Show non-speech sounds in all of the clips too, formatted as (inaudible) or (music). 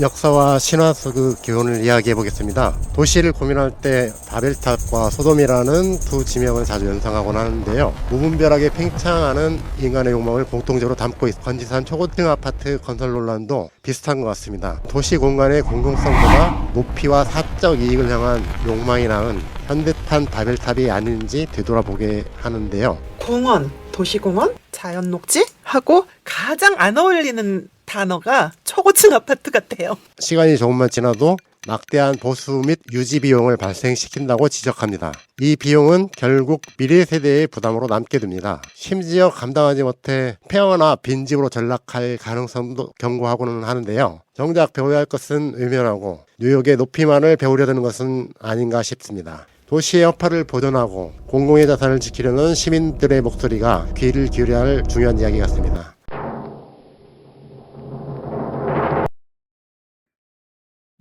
역사와 신화 속의 교훈을 이야기해 보겠습니다. 도시를 고민할 때 바벨탑과 소돔이라는 두 지명을 자주 연상하곤 하는데요. 무분별하게 팽창하는 인간의 욕망을 공통적으로 담고 있 건지산 초고층 아파트 건설 논란도 비슷한 것 같습니다. 도시 공간의 공공성보다 높이와 사적 이익을 향한 욕망이 낳은 현대판 바벨탑이 아닌지 되돌아보게 하는데요. 공원, 도시공원, 자연녹지 하고 가장 안 어울리는 단어가 초고층 아파트 같아요. 시간이 조금만 지나도 막대한 보수 및 유지 비용을 발생시킨다고 지적합니다. 이 비용은 결국 미래 세대의 부담으로 남게 됩니다. 심지어 감당하지 못해 폐허나 빈집으로 전락할 가능성도 경고하고는 하는데요. 정작 배워야 할 것은 의면하고 뉴욕의 높이만을 배우려 드는 것은 아닌가 싶습니다. 도시의 여파를 보존하고 공공의 자산을 지키려는 시민들의 목소리가 귀를 기울여야 할 중요한 이야기 같습니다.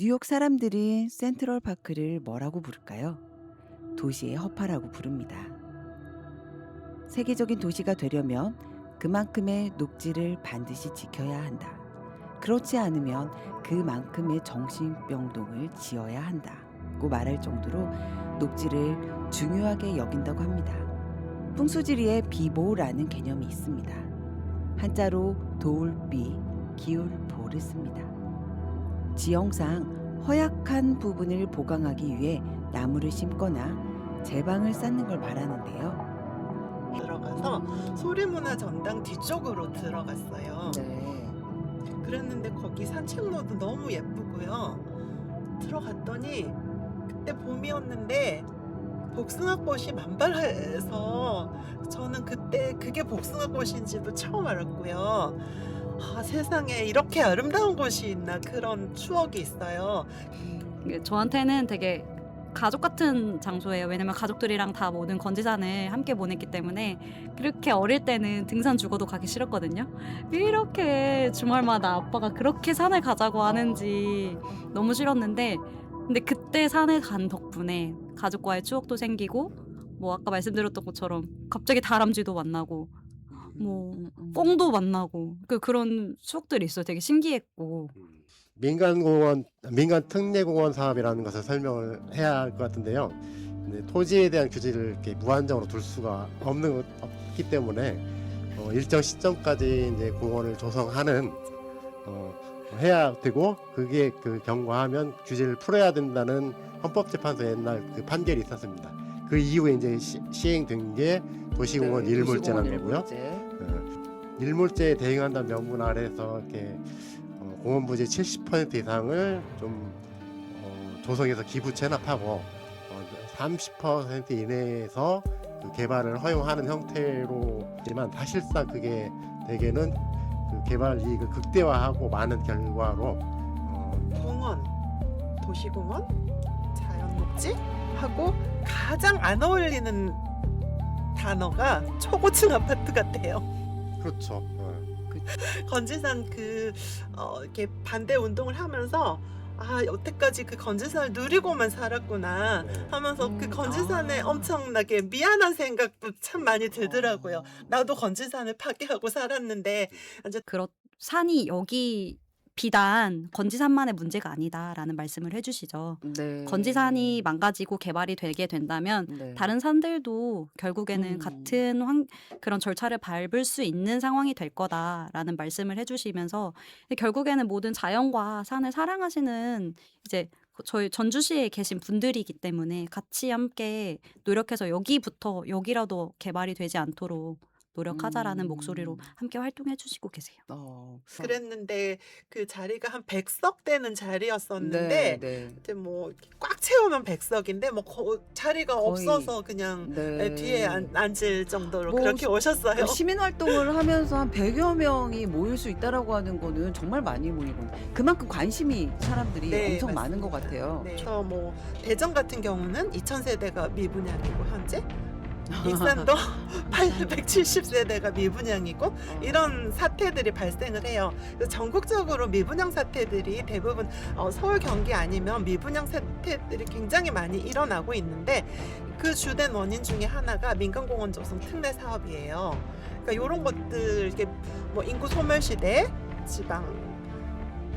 뉴욕 사람들은 센트럴 파크를 뭐라고 부를까요? 도시의 허파라고 부릅니다. 세계적인 도시가 되려면 그만큼의 녹지를 반드시 지켜야 한다. 그렇지 않으면 그만큼의 정신병동을 지어야 한다고 말할 정도로 녹지를 중요하게 여긴다고 합니다. 풍수지리에 비보라는 개념이 있습니다. 한자로 도울비, 기울보를 씁니다. 지형상 허약한 부분을 보강하기 위해 나무를 심거나 제방을 쌓는 걸 말하는데요. 들어가서 소리문화 전당 뒤쪽으로 들어갔어요. 네. 그랬는데 거기 산책로도 너무 예쁘고요. 들어갔더니 그때 봄이었는데 복숭아꽃이 만발해서 저는 그때 그게 복숭아꽃인지도 처음 알았고요. 아, 세상에 이렇게 아름다운 곳이 있나 그런 추억이 있어요. 이게 저한테는 되게 가족 같은 장소예요. 왜냐면 가족들이랑 다 모든 건지산을 함께 보냈기 때문에 그렇게 어릴 때는 등산 죽어도 가기 싫었거든요. 이렇게 주말마다 아빠가 그렇게 산을 가자고 하는지 너무 싫었는데 근데 그때 산에 간 덕분에 가족과의 추억도 생기고 뭐 아까 말씀드렸던 것처럼 갑자기 다람쥐도 만나고 뭐 꽁도 만나고 그 그런 추억들이 있어요. 되게 신기했고 민간공원, 민간 특례공원 사업이라는 것을 설명을 해야 할 것 같은데요. 근데 토지에 대한 규제를 이렇게 무한정으로 둘 수가 없는 것- 없기 때문에 어, 일정 시점까지 이제 공원을 조성하는 어, 해야 되고 그게 그 경과하면 규제를 풀어야 된다는 헌법재판소 옛날 그 판결이 있었습니다. 그 이후에 이제 시, 시행된 게 도시공원 네, 일몰제라는 도시공원 거고요. 일몰제. 어, 일몰제에 대응한다는 명분 아래서 이렇게 어, 공원 부지 70% 이상을 좀 어, 조성해서 기부 체납하고 어, 30% 이내에서 그 개발을 허용하는 형태로지만 사실상 그게 대개는 그 개발 이익을 극대화하고 많은 결과로 어, 공원, 도시공원, 자연녹지 하고 가장 안 어울리는 단어가 초고층 아파트 같아요. 그렇죠. 어, 건지산 그 어, 이렇게 반대 운동을 하면서 아 여태까지 그 건지산을 누리고만 살았구나 네. 하면서 그 음, 건지산에 아. 엄청나게 미안한 생각도 참 많이 들더라고요. 나도 건지산을 파괴하고 살았는데 그렇 산이 여기 비단 건지산만의 문제가 아니다라는 말씀을 해주시죠. 네. 건지산이 망가지고 개발이 되게 된다면 네. 다른 산들도 결국에는 음. 같은 환, 그런 절차를 밟을 수 있는 상황이 될 거다라는 말씀을 해주시면서 결국에는 모든 자연과 산을 사랑하시는 이제 저희 전주시에 계신 분들이기 때문에 같이 함께 노력해서 여기부터 여기라도 개발이 되지 않도록 노력하자라는 음. 목소리로 함께 활동해 주시고 계세요. 어. 그랬는데 그 자리가 한 100석 되는 자리였었는데 네, 네. 이제 뭐 꽉 채우면 100석인데 뭐 거- 자리가 거의. 없어서 그냥 네. 뒤에 앉, 앉을 정도로 뭐 그렇게 오셨어요. 그 시민 활동을 (laughs) 하면서 한 100여 명이 모일 수 있다라고 하는 거는 정말 많이 모이고 그만큼 관심이 사람들이 네, 엄청 많은 것 맞습니다. 같아요. 네. 그래서 뭐 대전 같은 경우는 2000세대가 미분양이고 현재 익산도 870세대가 (laughs) 미분양이고 이런 사태들이 발생을 해요. 그래서 전국적으로 미분양 사태들이 대부분 어, 서울 경기 아니면 미분양 사태들이 굉장히 많이 일어나고 있는데 그 주된 원인 중에 하나가 민간공원 조성 특례 사업이에요. 그러니까 이런 것들 이렇게 뭐 인구 소멸 시대 지방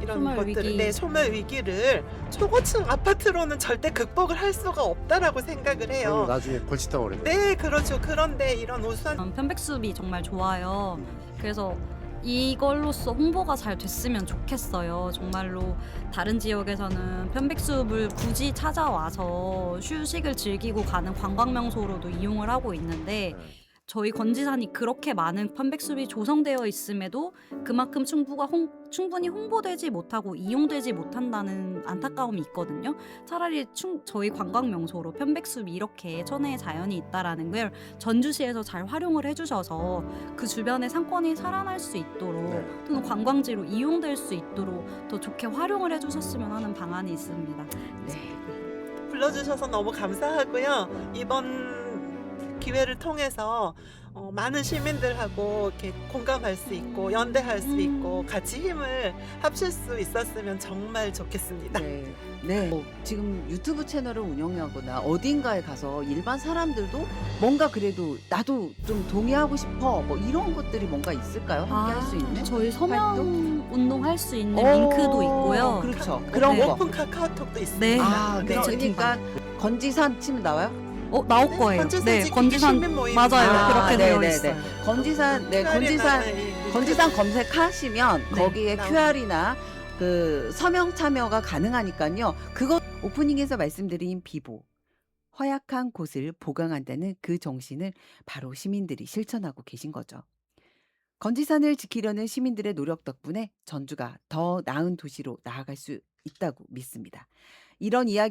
이런 소멸 것들을 위기. 네, 소멸 위기를 초고층 아파트로는 절대 극복을 할 수가 없다라고 생각을 그럼 해요. 나중에 골칫덩어리. 네, 그렇죠. 그런데 이런 우수한 음, 편백숲이 정말 좋아요. 그래서 이걸로써 홍보가 잘 됐으면 좋겠어요. 정말로 다른 지역에서는 편백숲을 굳이 찾아와서 휴식을 즐기고 가는 관광 명소로도 이용을 하고 있는데 네. 저희 건지산이 그렇게 많은 편백숲이 조성되어 있음에도 그만큼 충부가 홍, 충분히 홍보되지 못하고 이용되지 못한다는 안타까움이 있거든요. 차라리 충, 저희 관광 명소로 편백숲이 이렇게 천혜의 자연이 있다라는 걸 전주시에서 잘 활용을 해주셔서 그 주변의 상권이 살아날 수 있도록 네. 또는 관광지로 이용될 수 있도록 더 좋게 활용을 해주셨으면 하는 방안이 있습니다. 네. 불러주셔서 너무 감사하고요. 이번 기회를 통해서 어, 많은 시민들하고 이렇게 공감할 수 있고 연대할 수 음. 있고 같이 힘을 합칠 수 있었으면 정말 좋겠습니다. 네. 네. 뭐 지금 유튜브 채널을 운영하거나 어딘가에 가서 일반 사람들도 뭔가 그래도 나도 좀 동의하고 싶어 뭐 이런 것들이 뭔가 있을까요? 함께 할 수 있는? 아, 저희 서명 활동? 운동 할 수 있는 어, 링크도 있고요. 그렇죠. 카- 그런 네, 거. 오픈 카카오톡도 있습니다. 네. 아, 네. 그러니까 건지산 치면 나와요? 어 나올 네, 거예요. 건지산 네, 건지산. 맞아요. 아, 그렇게 네, 되어 네, 있어요. 네. 건지산 네, 건지산 이- 건지산 검색하시면 네, 거기에 나옵니다. QR이나 그 서명 참여가 가능하니까요. 그것 오프닝에서 말씀드린 비보 허약한 곳을 보강한다는 그 정신을 바로 시민들이 실천하고 계신 거죠. 건지산을 지키려는 시민들의 노력 덕분에 전주가 더 나은 도시로 나아갈 수 있다고 믿습니다. 이런 이야기